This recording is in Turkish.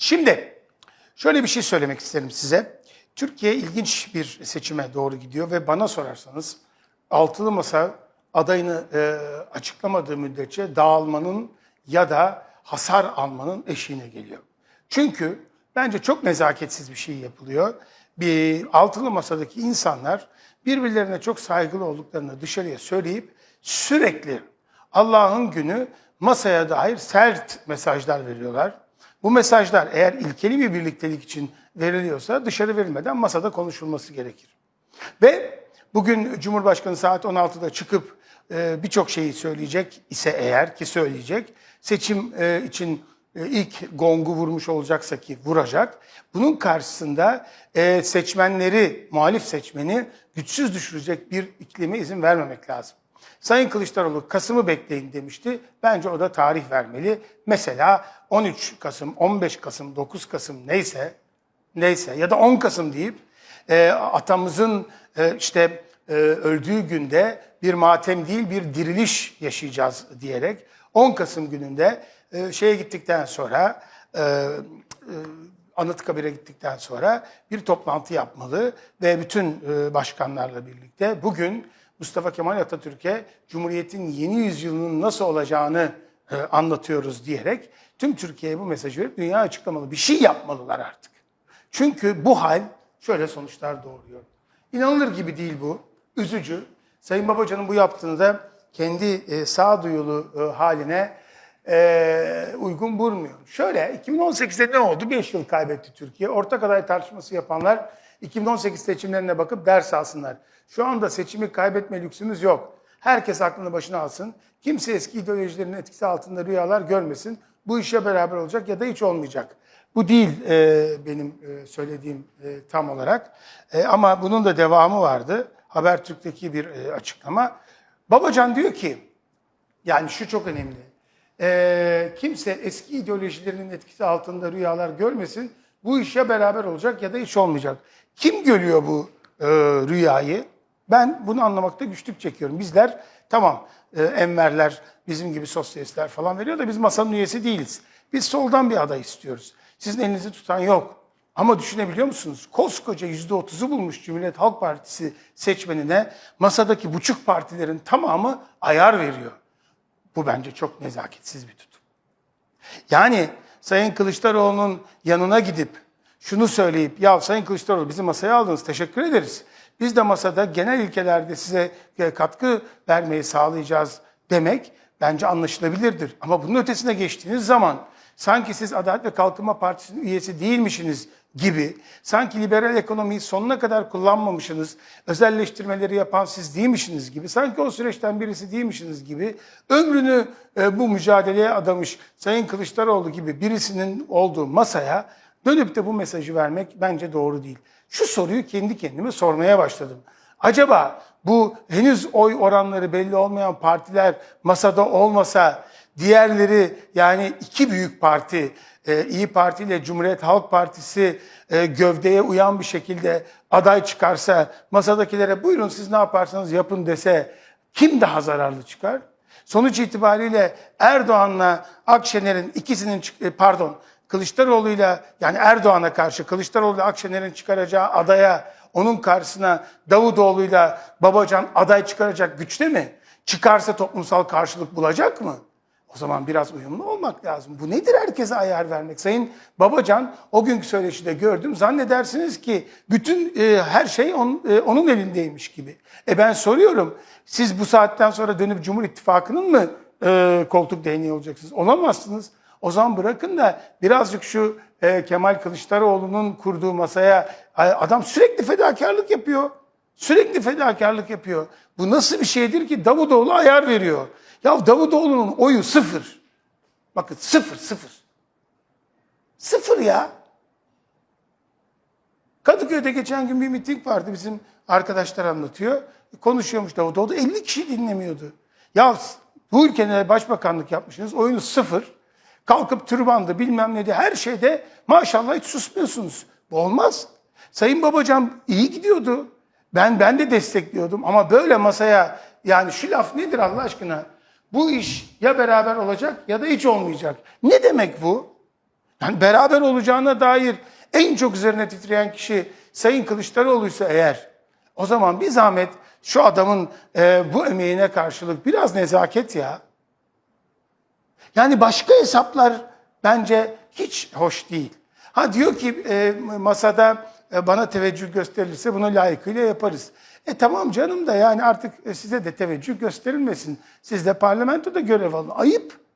Şimdi şöyle bir şey söylemek isterim size. Türkiye ilginç bir seçime doğru gidiyor ve bana sorarsanız altılı masa adayını e, açıklamadığı müddetçe dağılmanın ya da hasar almanın eşiğine geliyor. Çünkü bence çok nezaketsiz bir şey yapılıyor. Bir altılı masadaki insanlar birbirlerine çok saygılı olduklarını dışarıya söyleyip sürekli Allah'ın günü masaya dair sert mesajlar veriyorlar. Bu mesajlar eğer ilkeli bir birliktelik için veriliyorsa dışarı verilmeden masada konuşulması gerekir. Ve bugün Cumhurbaşkanı saat 16'da çıkıp e, birçok şeyi söyleyecek ise eğer ki söyleyecek, seçim e, için e, ilk gongu vurmuş olacaksa ki vuracak. Bunun karşısında seçmenleri, muhalif seçmeni güçsüz düşürecek bir iklime izin vermemek lazım. Sayın Kılıçdaroğlu Kasım'ı bekleyin demişti. Bence o da tarih vermeli. Mesela 13 Kasım, 15 Kasım, 9 Kasım neyse neyse ya da 10 Kasım deyip e, atamızın e, işte e, öldüğü günde bir matem değil bir diriliş yaşayacağız diyerek 10 Kasım gününde e, şeye gittikten sonra e, e, Anıtkabir'e gittikten sonra bir toplantı yapmalı ve bütün e, başkanlarla birlikte bugün Mustafa Kemal Atatürk'e Cumhuriyet'in yeni yüzyılının nasıl olacağını anlatıyoruz diyerek tüm Türkiye'ye bu mesajı verip dünya açıklamalı. Bir şey yapmalılar artık. Çünkü bu hal şöyle sonuçlar doğuruyor. İnanılır gibi değil bu. Üzücü. Sayın Babacan'ın bu yaptığını da kendi e, sağduyulu e, haline e, uygun bulmuyorum. Şöyle 2018'de ne oldu? 5 yıl kaybetti Türkiye. Ortak aday tartışması yapanlar 2018 seçimlerine bakıp ders alsınlar. Şu anda seçimi kaybetme lüksümüz yok. Herkes aklını başına alsın. Kimse eski ideolojilerin etkisi altında rüyalar görmesin. Bu işe beraber olacak ya da hiç olmayacak. Bu değil e, benim e, söylediğim e, tam olarak. E, ama bunun da devamı vardı. Habertürk'teki bir e, açıklama. Babacan diyor ki, yani şu çok önemli. E, kimse eski ideolojilerinin etkisi altında rüyalar görmesin. Bu işe beraber olacak ya da hiç olmayacak. Kim görüyor bu e, rüyayı? Ben bunu anlamakta güçlük çekiyorum. Bizler tamam e, Enverler, bizim gibi sosyalistler falan veriyor da biz masanın üyesi değiliz. Biz soldan bir aday istiyoruz. Sizin elinizi tutan yok. Ama düşünebiliyor musunuz? Koskoca yüzde otuzu bulmuş Cumhuriyet Halk Partisi seçmenine masadaki buçuk partilerin tamamı ayar veriyor. Bu bence çok nezaketsiz bir tutum. Yani Sayın Kılıçdaroğlu'nun yanına gidip şunu söyleyip ya Sayın Kılıçdaroğlu bizi masaya aldınız teşekkür ederiz. Biz de masada genel ilkelerde size katkı vermeyi sağlayacağız demek bence anlaşılabilirdir. Ama bunun ötesine geçtiğiniz zaman sanki siz Adalet ve Kalkınma Partisi'nin üyesi değilmişsiniz gibi, sanki liberal ekonomiyi sonuna kadar kullanmamışsınız, özelleştirmeleri yapan siz değilmişsiniz gibi, sanki o süreçten birisi değilmişsiniz gibi, ömrünü e, bu mücadeleye adamış Sayın Kılıçdaroğlu gibi birisinin olduğu masaya dönüp de bu mesajı vermek bence doğru değil. Şu soruyu kendi kendime sormaya başladım. Acaba bu henüz oy oranları belli olmayan partiler masada olmasa diğerleri yani iki büyük parti e, İyi Parti ile Cumhuriyet Halk Partisi e, gövdeye uyan bir şekilde aday çıkarsa masadakilere buyurun siz ne yaparsanız yapın dese kim daha zararlı çıkar? Sonuç itibariyle Erdoğan'la Akşener'in ikisinin e, pardon Kılıçdaroğlu'yla yani Erdoğan'a karşı Kılıçdaroğlu'yla Akşener'in çıkaracağı adaya onun karşısına Davutoğlu'yla Babacan aday çıkaracak güçte mi? Çıkarsa toplumsal karşılık bulacak mı? O zaman biraz uyumlu olmak lazım. Bu nedir herkese ayar vermek? Sayın Babacan o günkü söyleşide gördüm. Zannedersiniz ki bütün e, her şey on, e, onun elindeymiş gibi. E ben soruyorum. Siz bu saatten sonra dönüp Cumhur İttifakı'nın mı e, koltuk değneği olacaksınız? Olamazsınız. O zaman bırakın da birazcık şu e, Kemal Kılıçdaroğlu'nun kurduğu masaya adam sürekli fedakarlık yapıyor. Sürekli fedakarlık yapıyor. Bu nasıl bir şeydir ki Davutoğlu ayar veriyor. Ya Davutoğlu'nun oyu sıfır. Bakın sıfır sıfır. Sıfır ya. Kadıköy'de geçen gün bir miting vardı bizim arkadaşlar anlatıyor. Konuşuyormuş Davutoğlu 50 kişi dinlemiyordu. Ya bu ülkede başbakanlık yapmışsınız oyunuz sıfır. Kalkıp türbandı bilmem ne de her şeyde maşallah hiç susmuyorsunuz. Bu olmaz. Sayın Babacan iyi gidiyordu. Ben ben de destekliyordum ama böyle masaya yani şu laf nedir Allah aşkına? Bu iş ya beraber olacak ya da hiç olmayacak. Ne demek bu? Yani beraber olacağına dair en çok üzerine titreyen kişi Sayın Kılıçdaroğlu'ysa eğer o zaman bir zahmet şu adamın e, bu emeğine karşılık biraz nezaket ya. Yani başka hesaplar bence hiç hoş değil. Ha diyor ki e, masada e, bana teveccüh gösterilirse bunu layıkıyla yaparız. E tamam canım da yani artık e, size de teveccüh gösterilmesin. Siz de parlamentoda görev alın. Ayıp.